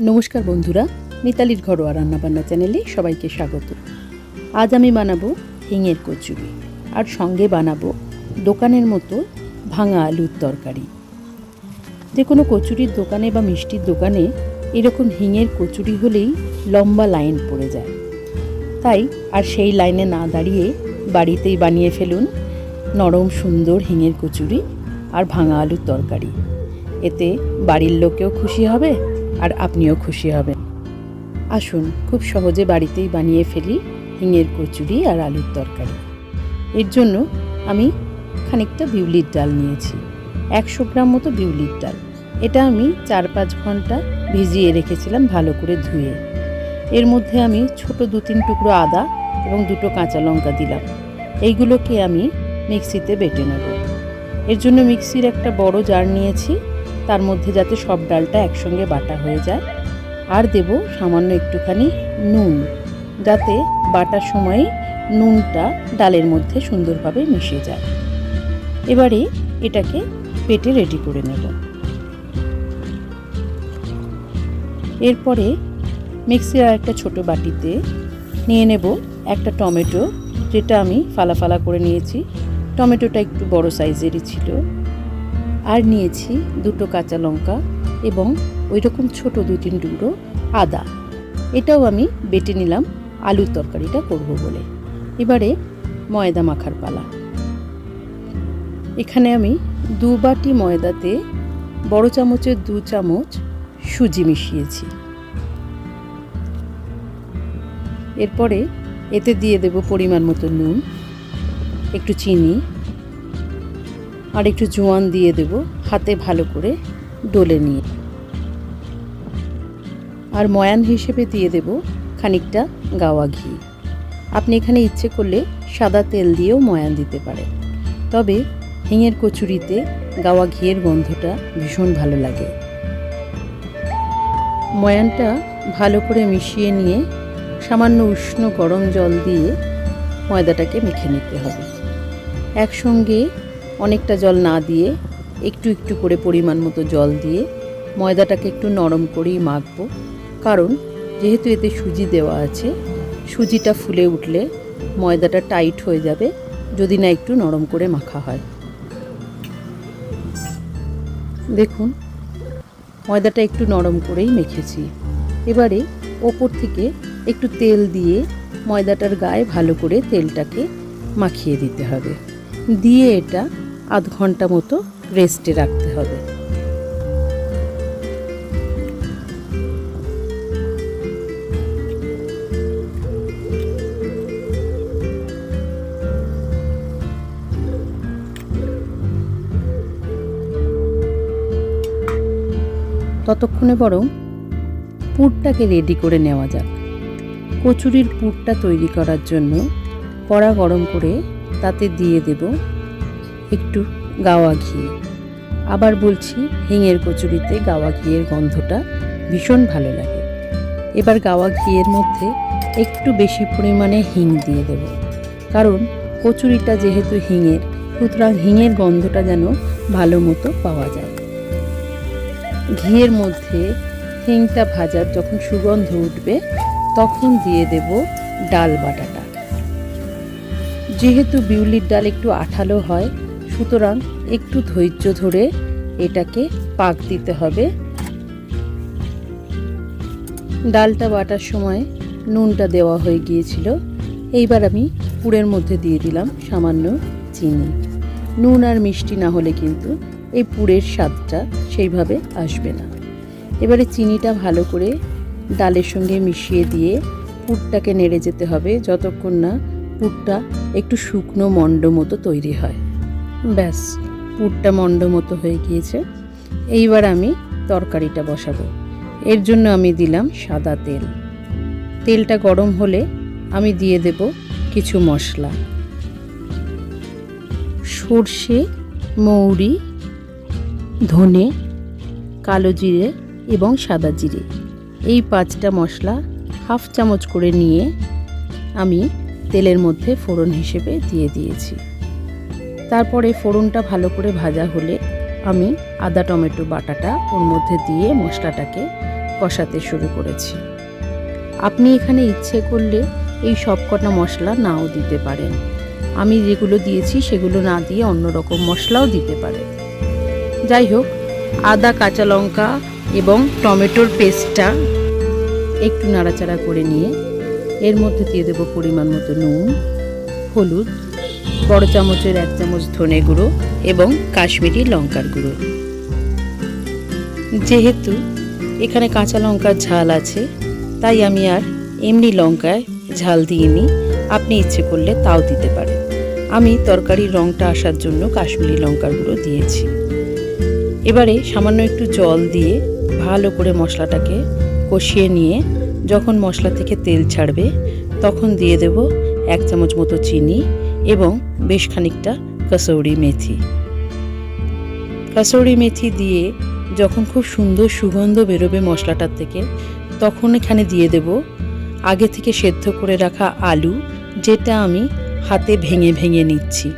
নমস্কার বন্ধুরা, মিতালির ঘরোয়া রান্নাবান্না চ্যানেলে সবাইকে স্বাগত। আজ আমি বানাবো হিঙের কচুরি আর সঙ্গে বানাবো দোকানের মতো ভাঙা আলুর তরকারি। যে কোনো কচুরির দোকানে বা মিষ্টির দোকানে এরকম হিঙের কচুরি হলেই লম্বা লাইন পড়ে যায়। তাই আর সেই লাইনে না দাঁড়িয়ে বাড়িতেই বানিয়ে ফেলুন নরম সুন্দর হিঙের কচুরি আর ভাঙা আলুর তরকারি। এতে বাড়ির লোকেও খুশি হবে আর আপনিও খুশি হবেন। আসুন, খুব সহজে বাড়িতেই বানিয়ে ফেলি হিঙের কচুরি আর আলুর তরকারি। এর জন্য আমি খানিকটা বিউলির ডাল নিয়েছি, একশো গ্রাম মতো বিউলির ডাল। এটা আমি চার পাঁচ ঘণ্টা ভিজিয়ে রেখেছিলাম ভালো করে ধুয়ে। এর মধ্যে আমি ছোট দু তিন টুকরো আদা এবং দুটো কাঁচা লঙ্কা দিলাম। এইগুলোকে আমি মিক্সিতে বেটে নেব। এর জন্য মিক্সির একটা বড় জার নিয়েছি। তার মধ্যে যাতে সব ডালটা একসঙ্গে বাটা হয়ে যায়। আর দেব সামান্য একটুখানি নুন, যাতে বাটার সময় নুনটা ডালের মধ্যে সুন্দরভাবে মিশে যায়। এবারে এটাকে পেটে রেডি করে নেব। এরপরে মিক্সির একটা ছোটো বাটিতে নিয়ে নেব একটা টমেটো, যেটা আমি ফালা ফালা করে নিয়েছি। টমেটোটা একটু বড় সাইজেরই ছিল। আর নিয়েছি দুটো কাঁচা লঙ্কা এবং ওই রকম ছোটো দু তিন টুকরো আদা। এটাও আমি বেটে নিলাম, আলুর তরকারিটা করব বলে। এবারে ময়দা মাখার পালা। এখানে আমি দু বাটি ময়দাতে বড় চামচের দু চামচ সুজি মিশিয়েছি। এরপরে এতে দিয়ে দেব পরিমাণ মতো নুন, একটু চিনি আর একটু জোয়ান দিয়ে দেব, হাতে ভালো করে ডলে নিয়ে। আর ময়ান হিসেবে দিয়ে দেব খানিকটা গাওয়া ঘি। আপনি এখানে ইচ্ছে করলে সাদা তেল দিয়েও ময়ান দিতে পারেন তবে হিঙের কচুরিতে গাওয়া ঘিয়ের গন্ধটা ভীষণ ভালো লাগে। ময়ানটা ভালো করে মিশিয়ে নিয়ে সামান্য উষ্ণ গরম জল দিয়ে ময়দাটাকে মেখে নিতে হবে। একসঙ্গে অনেকটা জল না দিয়ে একটু একটু করে পরিমাণ মতো জল দিয়ে ময়দাটাকে একটু নরম করেই মাখবো। কারণ যেহেতু এতে সুজি দেওয়া আছে, সুজিটা ফুলে উঠলে ময়দাটা টাইট হয়ে যাবে, যদি না একটু নরম করে মাখা হয়। দেখুন, ময়দাটা একটু নরম করেই মেখেছি। এবারে ওপর থেকে একটু তেল দিয়ে ময়দাটার গায়ে ভালো করে তেলটাকে মাখিয়ে দিতে হবে। দিয়ে এটা আধ ঘণ্টা মতো রেস্টে রাখতে হবে। ততক্ষণে বরং পুরটাকে রেডি করে নেওয়া যাক। কচুরির পুরটা তৈরি করার জন্য কড়া গরম করে তাতে দিয়ে দেব একটু গাওয়া ঘি। আবার বলছি, হিঙের কচুরিতে গাওয়া ঘিয়ের গন্ধটা ভীষণ ভালো লাগে। এবার গাওয়া ঘিয়ের মধ্যে একটু বেশি পরিমাণে হিং দিয়ে দেব। কারণ কচুরিটা যেহেতু হিঙের, সুতরাং হিঙের গন্ধটা যেন ভালো মতো পাওয়া যায়। ঘিয়ের মধ্যে হিংটা ভাজার যখন সুগন্ধ উঠবে, তখন দিয়ে দেব ডাল বাটাটা। যেহেতু বিউলির ডাল একটু আঠালো হয় সুতরাং একটু ধৈর্য ধরে এটাকে পাক দিতে হবে। ডালটা বাটার সময় নুনটা দেওয়া হয়ে গিয়েছিল। এইবার আমি পুরের মধ্যে দিয়ে দিলাম সামান্য চিনি। নুন আর মিষ্টি না হলে কিন্তু এই পুরের স্বাদটা সেইভাবে আসবে না। এবারে চিনিটা ভালো করে ডালের সঙ্গে মিশিয়ে দিয়ে পুরটাকে নেড়ে যেতে হবে, যতক্ষণ না পুরটা একটু শুকনো মণ্ড মতো তৈরি হয়। ব্যাস, পুরটা মণ্ড মতো হয়ে গিয়েছে। এইবার আমি তরকারিটা বসাবো। এর জন্য আমি দিলাম সাদা তেল। তেলটা গরম হলে আমি দিয়ে দেব কিছু মশলা। সর্ষে, মৌরি, ধনে, কালো জিরে এবং সাদা জিরে। এই পাঁচটা মশলা হাফ চামচ করে নিয়ে আমি তেলের মধ্যে ফোড়ন হিসেবে দিয়ে দিয়েছি। তারপরে ফোড়নটা ভালো করে ভাজা হলে আমি আদা টমেটো বাটাটা ওর মধ্যে দিয়ে মশলাটাকে কষাতে শুরু করেছি। আপনি এখানে ইচ্ছে করলে এই সব কটা মশলা নাও দিতে পারেন। আমি যেগুলো দিয়েছি সেগুলো না দিয়ে অন্য রকম মশলাও দিতে পারেন যাই হোক, আদা, কাঁচা লঙ্কা এবং টমেটোর পেস্টটা একটু নাড়াচাড়া করে নিয়ে এর মধ্যে দিয়ে দেবো পরিমাণ মতো নুন, হলুদ বড় চামচের এক চামচ ধনে গুঁড়ো এবং কাশ্মীরি লঙ্কার গুঁড়ো। যেহেতু এখানে কাঁচা লঙ্কার ঝাল আছে, তাই আমি আর এমনি লঙ্কায় ঝাল দিইনি। আপনি ইচ্ছে করলে তাও দিতে পারেন। আমি তরকারির রঙটা আসার জন্য কাশ্মীরি লঙ্কার গুঁড়ো দিয়েছি। এবারে সামান্য একটু জল দিয়ে ভালো করে মশলাটাকে কষিয়ে নিয়ে যখন মশলা থেকে তেল ছাড়বে, তখন দিয়ে দেব এক চামচ মতো চিনি এবং বেশ খানিকটা কসৌরি মেথি। কসৌরি মেথি দিয়ে যখন খুব সুন্দর সুগন্ধ বেরোবে মশলাটার থেকে, তখন এখানে দিয়ে দেব আগে থেকে সেদ্ধ করে রাখা আলু, যেটা আমি হাতে ভেঙে ভেঙে নিচ্ছি।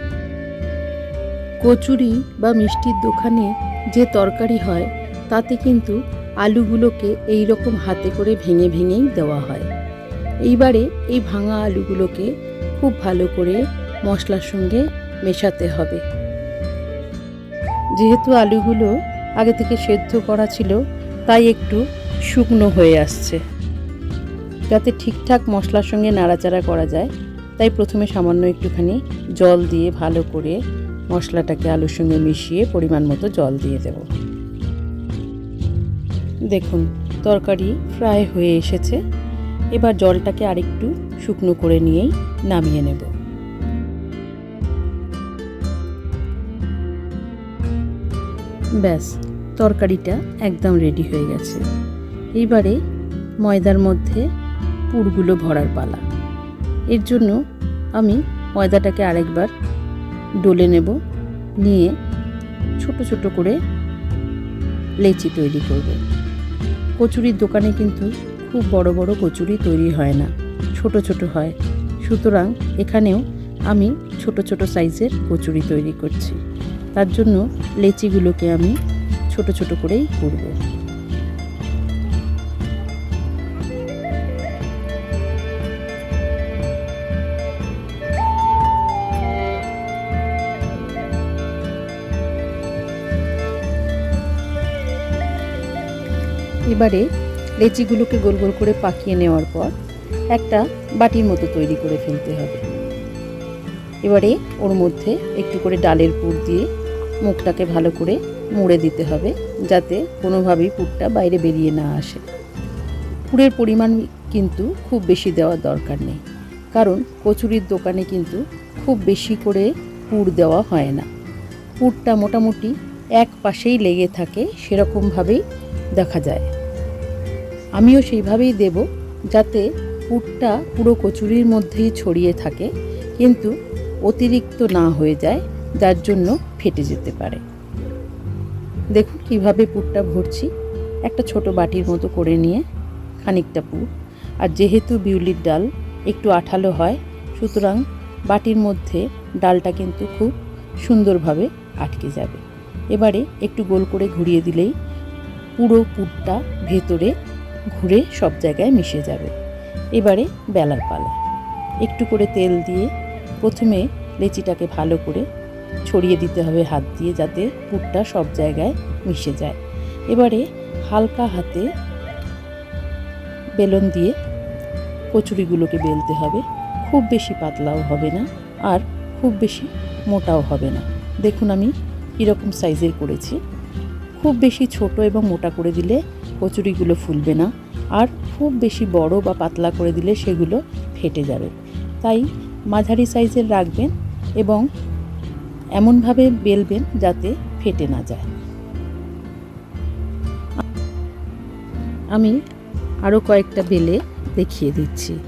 কচুরি বা মিষ্টির দোকানে যে তরকারি হয়, তাতে কিন্তু আলুগুলোকে এই রকম হাতে করে ভেঙে ভেঙেই দেওয়া হয়। এইবারে এই ভাঙা আলুগুলোকে খুব ভালো করে মশলার সঙ্গে মেশাতে হবে। যেহেতু আলুগুলো আগে থেকে সেদ্ধ করা ছিল, তাই একটু শুকনো হয়ে আসছে। যাতে ঠিকঠাক মশলার সঙ্গে নাড়াচাড়া করা যায়, তাই প্রথমে সামান্য একটুখানি জল দিয়ে ভালো করে মশলাটাকে আলুর সঙ্গে মিশিয়ে পরিমাণ মতো জল দিয়ে দেব। দেখুন, তরকারি ফ্রাই হয়ে এসেছে। এবার জলটাকে আরেকটু শুকনো করে নিয়েই নামিয়ে নেব। ব্যাস, তরকারিটা একদম রেডি হয়ে গেছে। এইবারে ময়দার মধ্যে পুরগুলো ভরার পালা। এর জন্য আমি ময়দাটাকে আরেকবার ডলে নেব, নিয়ে ছোট ছোট করে লেচি তৈরি করব। কচুরির দোকানে কিন্তু খুব বড় বড় কচুরি তৈরি হয় না, ছোট ছোট হয়। সুতরাং এখানেও আমি ছোট ছোট সাইজের কচুরি তৈরি করছি। তার জন্য লেচিগুলোকে আমি ছোট ছোট করেই করব। এবারে লেচিগুলোকে গোল গোল করে পাকিয়ে নেওয়ার পর একটা বাটির মতো তৈরি করে ফেলতে হবে। এবারে ওর মধ্যে একটু করে ডালের পুর দিয়ে মুখটাকে ভালো করে মুড়ে দিতে হবে যাতে কোনোভাবেই পুরটা বাইরে বেরিয়ে না আসে। পুরের পরিমাণ কিন্তু খুব বেশি দেওয়ার দরকার নেই, কারণ কচুরির দোকানে কিন্তু খুব বেশি করে পুর দেওয়া হয় না। পুরটা মোটামুটি এক পাশেই লেগে থাকে, সেরকমভাবেই দেখা যায়। আমিও সেইভাবেই দেব যাতে পুরটা পুরো কচুরির মধ্যেই ছড়িয়ে থাকে, কিন্তু অতিরিক্ত না হয়ে যায় যার জন্য ফেটে যেতে পারে। দেখুন কীভাবে পুরটা ভরছি। একটা ছোট বাটির মতো করে নিয়ে খানিকটা পুর। আর যেহেতু বিউলির ডাল একটু আঠালো হয়, সুতরাং বাটির মধ্যে ডালটা কিন্তু খুব সুন্দরভাবে আটকে যাবে। এবারে একটু গোল করে ঘুরিয়ে দিলেই পুরো পুরটা ভেতরে ঘুরে সব জায়গায় মিশে যাবে। এবারে বেলার পালা। একটু করে তেল দিয়ে প্রথমে লেচিটাকে ভালো করে ছড়িয়ে দিতে হবে হাত দিয়ে যাতে পুরটা সব জায়গায় মিশে যায়। এবারে হালকা হাতে বেলন দিয়ে কচুরিগুলোকে বেলতে হবে। খুব বেশি পাতলাও হবে না আর খুব বেশি মোটাও হবে না। দেখুন আমি কীরকম সাইজের করেছি। খুব বেশি ছোট এবং মোটা করে দিলে কচুরিগুলো ফুলবে না আর খুব বেশি বড় বা পাতলা করে দিলে সেগুলো ফেটে যাবে। তাই মাঝারি সাইজের রাখবেন এবং এমনভাবে বেলবেন যাতে ফেটে না যায়। আমি আরও কয়েকটা বেলে দেখিয়ে দিচ্ছি।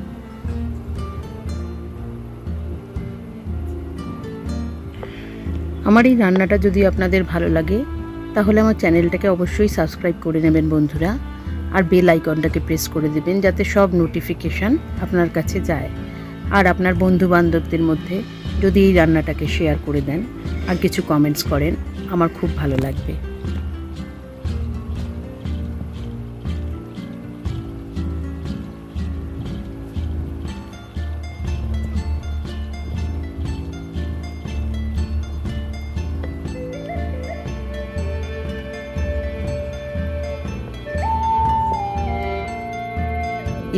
আমার এই রান্নাটা যদি আপনাদের ভালো লাগে, তাহলে আমার চ্যানেলটাকে অবশ্যই সাবস্ক্রাইব করে নেবেন বন্ধুরা। আর বেল আইকনটাকে প্রেস করে দেবেন যাতে সব নোটিফিকেশান আপনার কাছে যায়। আর আপনার বন্ধু বান্ধবদের মধ্যে যদি এই রান্নাটাকে শেয়ার করে দেন আর কিছু কমেন্টস করেন, আমার খুব ভালো লাগবে।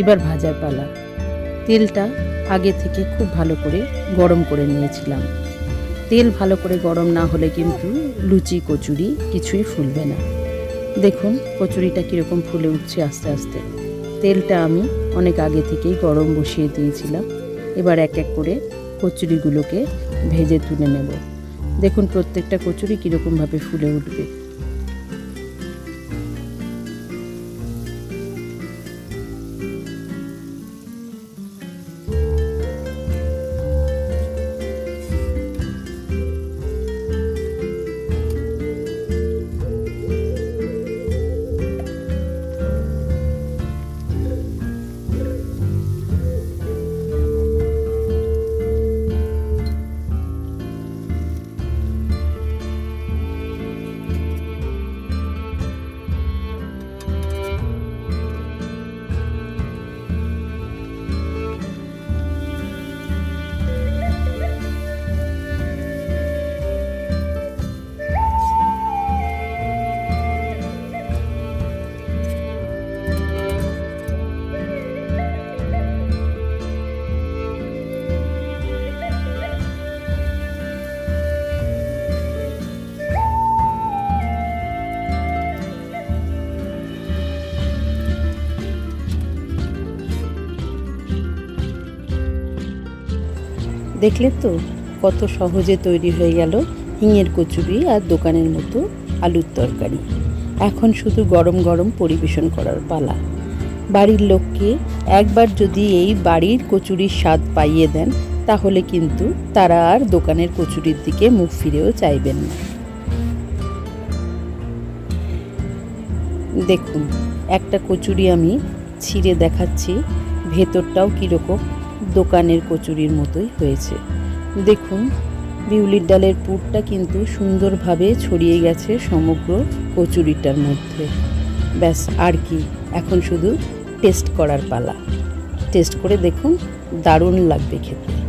এবার ভাজার পালা। তেলটা আগে থেকে খুব ভালো করে গরম করে নিয়েছিলাম। তেল ভালো করে গরম না হলে কিন্তু লুচি, কচুরি কিছুই ফুলবে না। দেখুন কচুরিটা কীরকম ফুলে উঠছে আস্তে আস্তে। তেলটা আমি অনেক আগে থেকেই গরম বসিয়ে দিয়েছিলাম। এবার এক এক করে কচুরিগুলোকে ভেজে তুলে নেব। দেখুন প্রত্যেকটা কচুরি কীরকমভাবে ফুলে উঠবে। দেখলে তো কত সহজে তৈরি হয়ে গেল হিঙের কচুরি আর দোকানের মতো আলুর তরকারি। এখন শুধু গরম গরম পরিবেশন করার পালা। বাড়ির লোককে একবার যদি এই বাড়ির কচুরির স্বাদ পাইয়ে দেন, তাহলে কিন্তু তারা আর দোকানের কচুরির দিকে মুখ ফিরেও চাইবেন না। দেখুন, একটা কচুরি আমি ছিঁড়ে দেখাচ্ছি, ভেতরটাও কীরকম দোকানের কচুরির মতোই হয়েছে। দেখুন, বিউলির ডালের পুরটা কিন্তু সুন্দরভাবে ছড়িয়ে গেছে সমগ্র কচুরিটার মধ্যে। ব্যাস, আর কি, এখন শুধু টেস্ট করার পালা। টেস্ট করে দেখুন, দারুণ লাগবে খেতে।